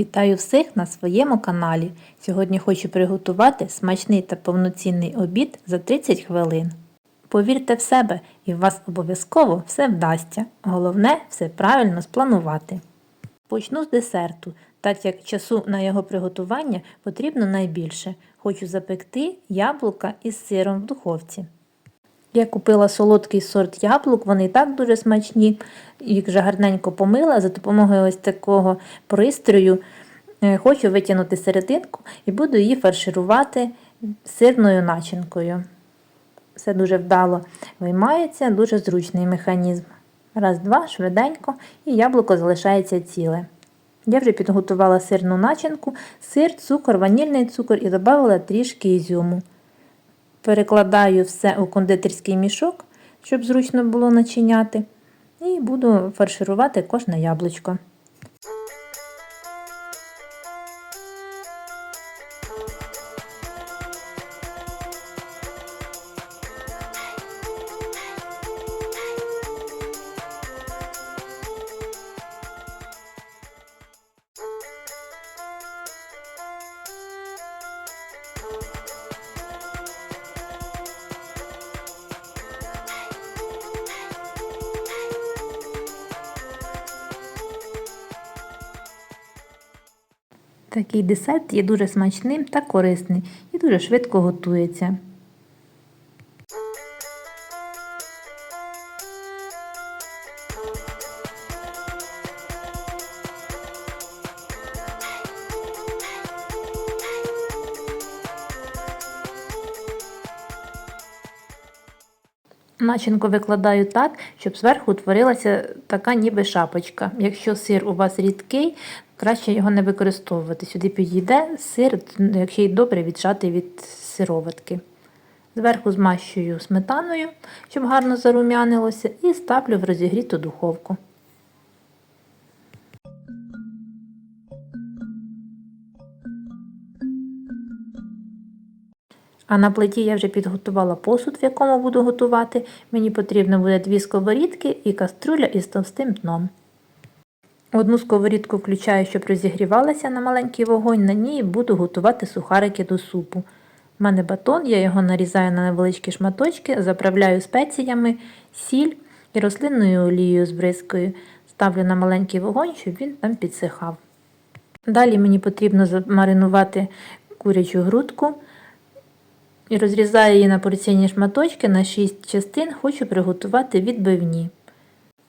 Вітаю всіх на своєму каналі. Сьогодні хочу приготувати смачний та повноцінний обід за 30 хвилин. Повірте в себе, і у вас обов'язково все вдасться. Головне все правильно спланувати. Почну з десерту, так як часу на його приготування потрібно найбільше. Хочу запекти яблука із сиром в духовці. Я купила солодкий сорт яблук, вони і так дуже смачні. Їх вже гарненько помила за допомогою ось такого пристрою. Е, Хочу витягнути серединку і буду її фарширувати сирною начинкою. Все дуже вдало виймається, дуже зручний механізм. Раз, два, швиденько, і яблуко залишається ціле. Я вже підготувала сирну начинку, сир, цукор, ванільний цукор і додала трішки ізюму. Перекладаю все у кондитерський мішок, щоб зручно було начиняти, і буду фарширувати кожне яблучко. Такий десерт є дуже смачним та корисним і дуже швидко готується. Начинку викладаю так, щоб зверху утворилася така ніби шапочка. Якщо сир у вас рідкий, краще його не використовувати. Сюди підійде сир, якщо й добре відшати від сироватки. Зверху змащую сметаною, щоб гарно зарум'янилося, і ставлю в розігріту духовку. А на плиті я вже підготувала посуд, в якому буду готувати. Мені потрібно буде дві сковорідки і каструля із товстим дном. Одну сковорідку включаю, щоб розігрівалася на маленький вогонь, на ній буду готувати сухарики до супу. У мене батон, я його нарізаю на невеличкі шматочки, заправляю спеціями, сіль і рослинною олією з бризкою. Ставлю на маленький вогонь, щоб він там підсихав. Далі мені потрібно замаринувати курячу грудку і розрізаю її на порційні шматочки на 6 частин, хочу приготувати відбивні.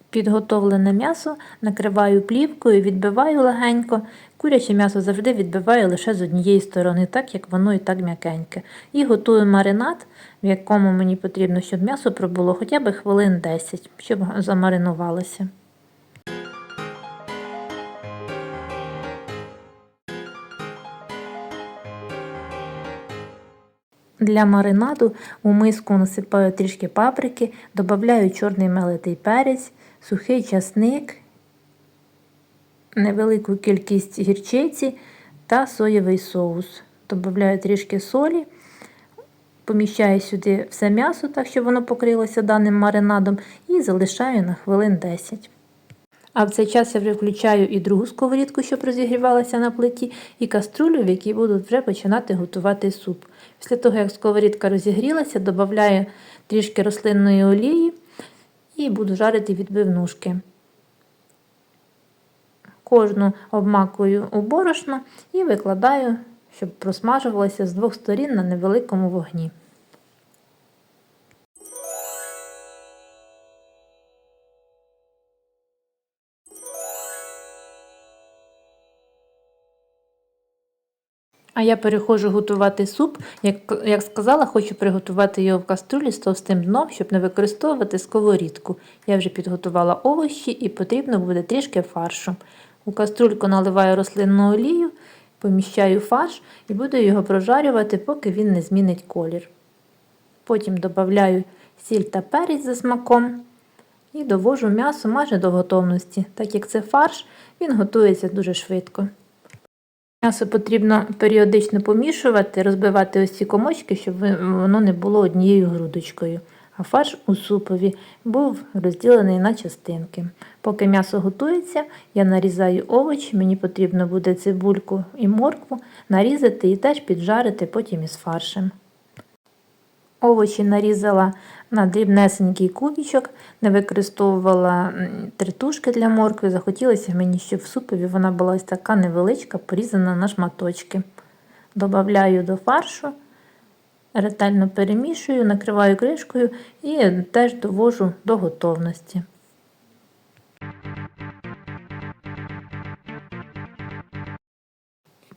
Підготовлене м'ясо накриваю плівкою, відбиваю легенько. Куряче м'ясо завжди відбиваю лише з однієї сторони, так як воно і так м'якеньке. І готую маринад, в якому мені потрібно, щоб м'ясо пробуло хоча б хвилин 10, щоб замаринувалося. Для маринаду у миску насипаю трішки паприки, додаю чорний мелитий перець, сухий часник, невелику кількість гірчиці та соєвий соус. Додаю трішки солі, поміщаю сюди все м'ясо, так щоб воно покрилося даним маринадом, і залишаю на хвилин 10. А в цей час я вже включаю і другу сковорідку, щоб розігрівалася на плиті, і каструлю, в якій буду вже починати готувати суп. Після того, як сковорідка розігрілася, додаю трішки рослинної олії і буду жарити відбивнушки. Кожну обмакую у борошно і викладаю, щоб просмажувалося з двох сторін на невеликому вогні. А я переходжу готувати суп. Як як сказала, хочу приготувати його в каструлі з товстим дном, щоб не використовувати сковорідку. Я вже підготувала овочі і потрібно буде трішки фаршу. У каструльку наливаю рослинну олію, поміщаю фарш і буду його прожарювати, поки він не змінить колір. Потім додаю сіль та перець за смаком і довожу м'ясо майже до готовності. Так як це фарш, він готується дуже швидко. М'ясо потрібно періодично помішувати, розбивати ось ці комочки, щоб воно не було однією грудочкою. а фарш у супові був розділений на частинки. Поки м'ясо готується, я нарізаю овочі, мені потрібно буде цибульку і моркву нарізати і теж піджарити потім із фаршем. Овочі нарізала на дрібнесенький кубічок, не використовувала тритушки для моркви. Захотілося мені, щоб в супові вона була ось така невеличка, порізана на шматочки. Добавляю до фаршу, ретельно перемішую, накриваю кришкою і теж довожу до готовності.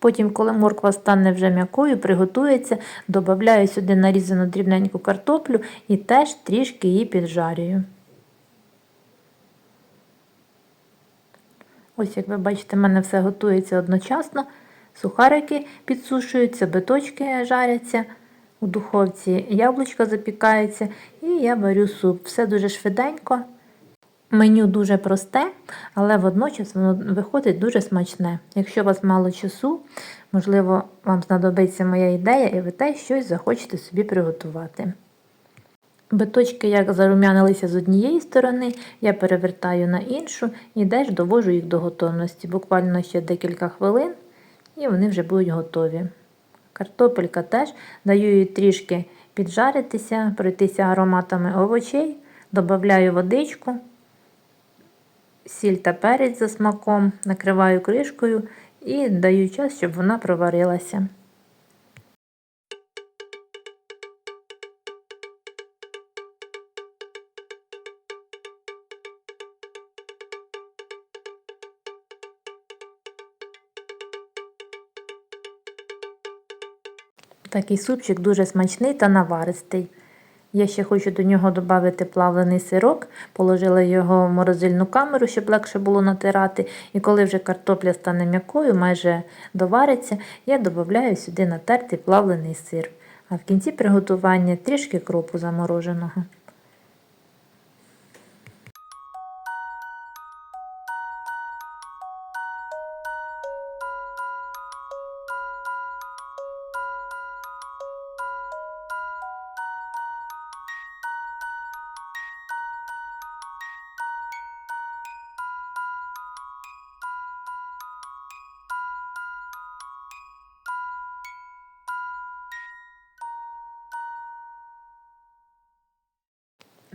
Потім, коли морква стане вже м'якою, приготується, додаю сюди нарізану дрібненьку картоплю і теж трішки її піджарюю. Ось, як ви бачите, в мене все готується одночасно. Сухарики підсушуються, биточки жаряться у духовці, яблучка запікаються і я варю суп. Все дуже швиденько. Меню дуже просте, але водночас воно виходить дуже смачне. Якщо у вас мало часу, можливо, вам знадобиться моя ідея, і ви теж щось захочете собі приготувати. Биточки, як зарум'янилися з однієї сторони, я перевертаю на іншу і теж довожу їх до готовності. Буквально ще декілька хвилин, і вони вже будуть готові. Картопелька теж даю їй трішки піджаритися, пройтися ароматами овочей, додаю водичку сіль та перець за смаком, накриваю кришкою і даю час, щоб вона проварилася. Такий супчик дуже смачний та наваристий. Я ще хочу до нього додати плавлений сирок, положила його в морозильну камеру, щоб легше було натирати. І коли вже картопля стане м'якою, майже довариться, я додаю сюди натертий плавлений сир. А в кінці приготування трішки кропу замороженого.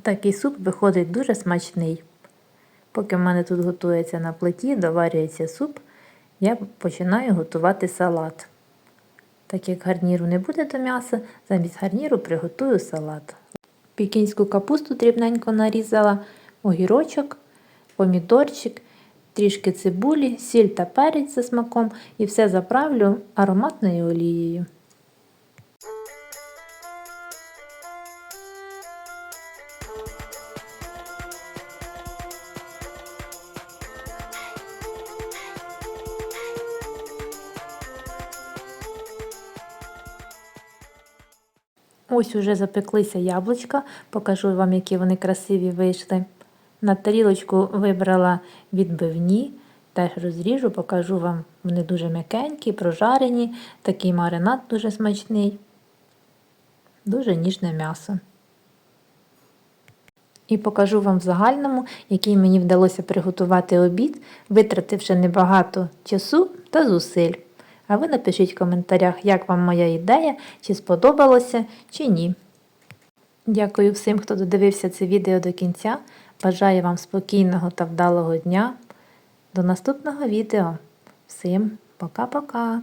Такий суп виходить дуже смачний. Поки в мене тут готується на плиті, доварюється суп, я починаю готувати салат. Так як гарніру не буде до м'яса, замість гарніру приготую салат. Пікінську капусту дрібненько нарізала, огірочок, помідорчик, трішки цибулі, сіль та перець за смаком і все заправлю ароматною олією. Ось уже запеклися яблучка, покажу вам, які вони красиві вийшли. На тарілочку вибрала відбивні, теж розріжу, покажу вам, вони дуже м'якенькі, прожарені, такий маринад дуже смачний, дуже ніжне м'ясо. І покажу вам в загальному, який мені вдалося приготувати обід, витративши небагато часу та зусиль. А ви напишіть в коментарях, як вам моя ідея, чи сподобалося, чи ні. Дякую всім, хто додивився це відео до кінця. Бажаю вам спокійного та вдалого дня. До наступного відео. Всім пока-пока!